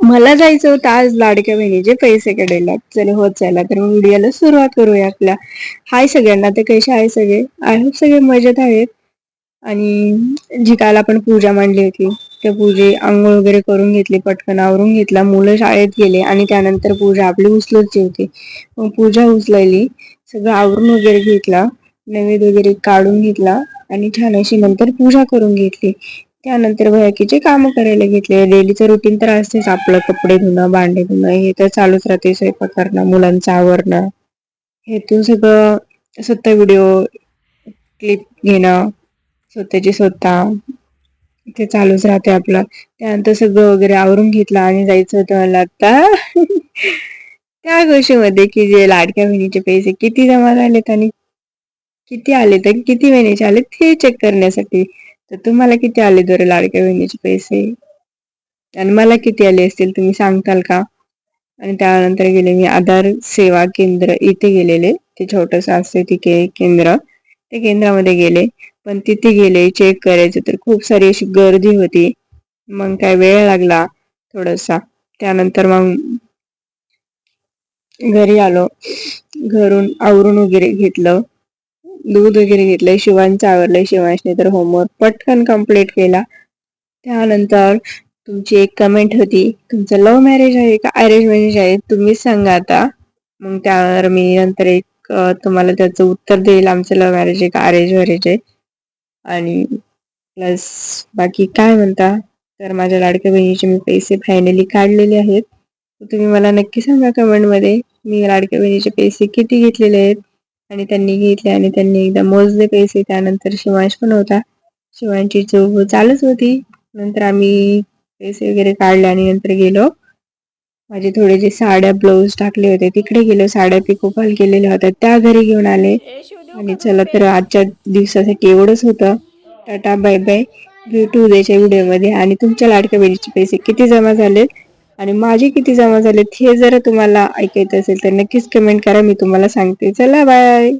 मला जायचं होतं आज लाडक्या बहिणीचे पैसे काढायला चल होत चला. तर मग व्हिडिओला सुरुवात करूया आपल्या. हाय सगळ्यांना ते कसे आहे सगळे? आय होप सगळे मजेत आहेत. आणि जी काल आपण पूजा मांडली होती त्या पूजे आंघोळ वगैरे करून घेतली पटकन आवरून घेतला. मुलं शाळेत गेले आणि त्यानंतर पूजा आपली उचलतची होती मग पूजा उचलायली सगळं आवरून वगैरे घेतला. नैवेद्य वगैरे काढून घेतला आणि छान अशी नंतर पूजा करून घेतली. त्यानंतर वयाकीचे काम करायला घेतले. डेलीचं रुटीन तर असतेच. आपलं कपडे धुणं भांडे धुणं हे तर चालूच राहते. स्वयंपाक करणं मुलांचं आवरणं. हेतून सगळं स्वतः व्हिडिओ क्लिप घेणं स्वतःची स्वतः. ते चालूच राहते आपलं. त्यानंतर सगळं वगैरे आवरून घेतलं आणि जायचं होतं मला आता. त्या गोष्टीमध्ये की जे लाडक्या बहिणीचे पैसे किती जमा झालेत आणि किती आले तर किती महिन्याचे आले ते चेक करण्यासाठी. तर तुम्हाला किती आले बरं लाडक्या बहिणीचे पैसे? आणि मला किती आले असतील तुम्ही सांगताल का? आणि त्यानंतर गेले मी आधार सेवा केंद्र इथे गेलेले. ते छोटस असते तिथे केंद्र. ते केंद्रामध्ये गेले. पण तिथे गेले चेक करायचं तर खूप सारी अशी गर्दी होती. मग काय वेळ लागला थोडासा. त्यानंतर मग घरी आलो. घरून आवरून वगैरे घेतलं. दूध वगैरे घेतलंय. शिवांचं आवडलंय शिवांशने तर होमवर्क पटकन कंप्लीट केला. त्यानंतर तुमची एक कमेंट होती तुमचं लव्ह मॅरेज आहे का? अरेंज मॅरेज आहे. तुम्हीच सांगा आता. मग त्यावर मी नंतर एक तुम्हाला त्याचं उत्तर देईल. आमचं लव्ह मॅरेज आहे का? अरेंज मॅरेज आहे. आणि प्लस बाकी काय म्हणता? तर माझ्या लाडक्या बहिणीचे मी पैसे फायनली काढलेले आहेत. तुम्ही मला नक्की सांगा कमेंटमध्ये मी लाडक्या बहिणीचे पैसे किती घेतलेले आहेत? आणि त्यांनी घेतले आणि त्यांनी एकदा मोजले पैसे. त्यानंतर शिवांश पण होता. शिवांची चूक चालूच होती. नंतर आम्ही पैसे वगैरे काढले आणि नंतर गेलो. माझे थोडे जे साड्या ब्लाऊज टाकले होते तिकडे गेलो. साड्या पिकोफॉल केलेल्या होत्या. त्या घरी घेऊन आले. आणि चला तर आजच्या दिवसासाठी एवढंच होतं. Tata bye bye. भेटू उद्याच्या व्हिडिओमध्ये. आणि तुमच्या लाडक्या बहिणीचे पैसे किती जमा झालेत? आणि माझे किती जमा झालेत हे जर तुम्हाला ऐकायचं असेल तर नक्कीच कमेंट करा मी तुम्हाला सांगते. चला बाय